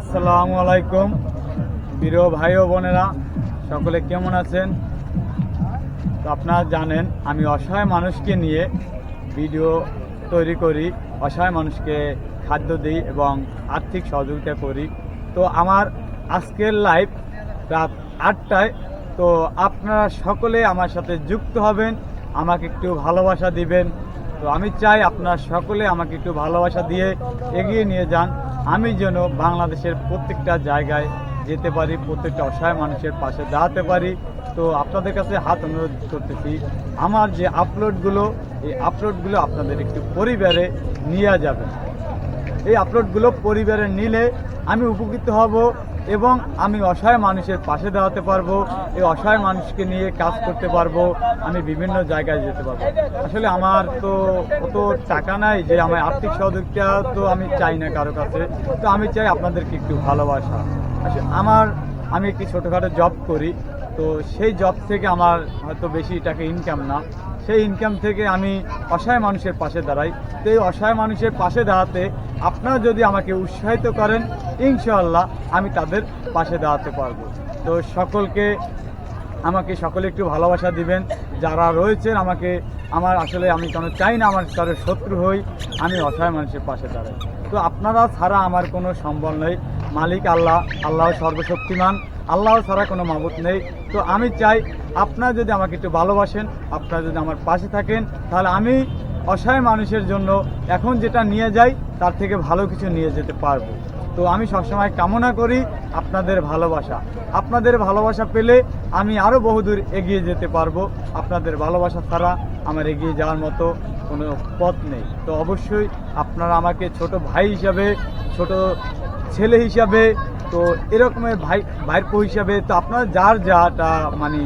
আসসালামু আলাইকুম। প্রিয় ভাই ও বোনেরা, সকলে কেমন আছেন? আপনারা জানেন, আমি অসহায় মানুষকে নিয়ে ভিডিও তৈরি করি, অসহায় মানুষকে খাদ্য দিই এবং আর্থিক সহযোগিতা করি। তো আমার আজকের লাইভ রাত আটটায়, তো আপনারা সকলে আমার সাথে যুক্ত হবেন, আমাকে একটু ভালোবাসা দিবেন। তো আমি চাই আপনারা সকলে আমাকে একটু ভালোবাসা দিয়ে এগিয়ে নিয়ে যান। আমি যেন বাংলাদেশের প্রত্যেকটা জায়গায় যেতে পারি, প্রত্যেকটা অসহায় মানুষের পাশে দাঁড়াতে পারি। তো আপনাদের কাছে হাত অনুরোধ করতেছি, আমার যে আপলোডগুলো, এই আপলোডগুলো আপনাদের একটু পরিবারে নিয়ে যাবে এই আপলোডগুলো পরিবারে নিলে আমি উপকৃত হব। এবং আমি অসহায় মানুষের পাশে দাঁড়াতে পারব, এই অসহায় মানুষকে নিয়ে কাজ করতে পারব, আমি বিভিন্ন জায়গায় যেতে পারব। আসলে আমার তো অত টাকা নাই যে আমার আর্থিক সহযোগিতা তো আমি চাই না কারও কাছে। তো আমি চাই আপনাদেরকে একটু ভালোবাসা। আমার, আমি একটি ছোটোখাটো জব করি। তো সেই জব থেকে আমার হয়তো বেশি টাকা ইনকাম না। সেই ইনকাম থেকে আমি অসহায় মানুষের পাশে দাঁড়াই। তো এই অসহায় মানুষের পাশে দাঁড়াতে আপনারা যদি আমাকে উৎসাহিত করেন, ইনশাআল্লাহ আমি তাদের পাশে দাঁড়াতে পারব। তো সকলকে, আমাকে সকলে একটু ভালোবাসা দিবেন। যারা রয়েছেন আমাকে, আমার আসলে আমি কোনো চাই না আমার কারও শত্রু হই, আমি অসহায় মানুষের পাশে দাঁড়াই। তো আপনারা ছাড়া আমার কোনো সম্বল নেই। মালিক আল্লাহ আল্লাহ সর্বশক্তিমান, আল্লাহ ছাড়া কোনো মাবুত নেই। তো আমি চাই আপনারা যদি আমাকে একটু ভালোবাসেন, আপনারা যদি আমার পাশে থাকেন, তাহলে আমি অসহায় মানুষের জন্য এখন যেটা নিয়ে যাই, তার থেকে ভালো কিছু নিয়ে যেতে পারব। তো আমি সবসময় কামনা করি আপনাদের ভালোবাসা। আপনাদের ভালোবাসা পেলে আমি আরও বহুদূর এগিয়ে যেতে পারব। আপনাদের ভালোবাসা ছাড়া আমার এগিয়ে যাওয়ার মতো কোনো পথ নেই। তো অবশ্যই আপনারা আমাকে ছোট ভাই হিসাবে, ছোট ছেলে হিসাবে, তো এরকমের ভাই, ভাইপো হিসাবে, তো আপনারা যার যাটা মানে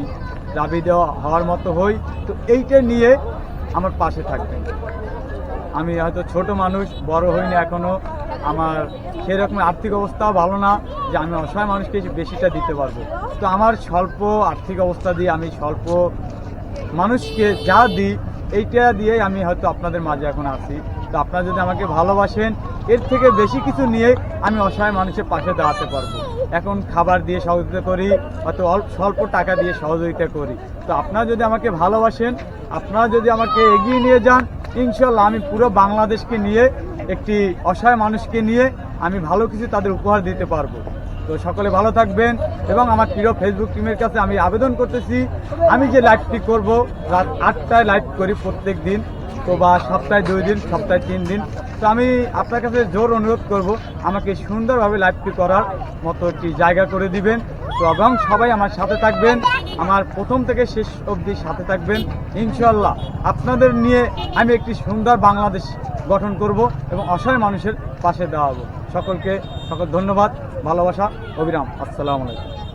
দাবি দেওয়া হওয়ার মতো হই, তো এইটা নিয়ে আমার পাশে থাকবেন। আমি হয়তো ছোট মানুষ, বড় হইনি এখনও আমার সেরকম আর্থিক অবস্থাও ভালো না, যে আমি অসহায় মানুষকে বেশিটা দিতে পারব। তো আমার স্বল্প আর্থিক অবস্থা দিয়ে আমি স্বল্প মানুষকে যা দিই, এইটা দিয়েই আমি হয়তো আপনাদের মাঝে এখন আছি। তো আপনারা যদি আমাকে ভালোবাসেন, এর থেকে বেশি কিছু নিয়ে আমি অসহায় মানুষের পাশে দাঁড়াতে পারব। এখন খাবার দিয়ে সহযোগিতা করি অল্প, স্বল্প টাকা দিয়ে সহযোগিতা করি। তো আপনারা যদি আমাকে ভালোবাসেন, আপনারা যদি আমাকে এগিয়ে নিয়ে যান ইনশাল্লাহ আমি পুরো বাংলাদেশকে নিয়ে, একটি অসহায় মানুষকে নিয়ে আমি ভালো কিছু তাদের উপহার দিতে পারব। তো সকলে ভালো থাকবেন এবং আমার প্রিয় ফেসবুক টিমের কাছে আমি আবেদন করতেছি, আমি যে লাইভটি করব, রাত আটটায় লাইভ করি প্রত্যেক দিন তো বা সপ্তাহে দুই দিন, সপ্তাহে তিন দিন। তো আমি আপনার কাছে জোর অনুরোধ করব, আমাকে সুন্দরভাবে লাইভটি করার মতো একটি জায়গা করে দিবেন। তো এবং সবাই আমার সাথে থাকবেন, আমার প্রথম থেকে শেষ অবধি সাথে থাকবেন। ইনশাল্লাহ আপনাদের নিয়ে আমি একটি সুন্দর বাংলাদেশ গঠন করব এবং অসহায় মানুষের পাশে দাঁড়াবো। সকলকে সকল ধন্যবাদ, ভালোবাসা, অবিরাম। আসসালামু আলাইকুম।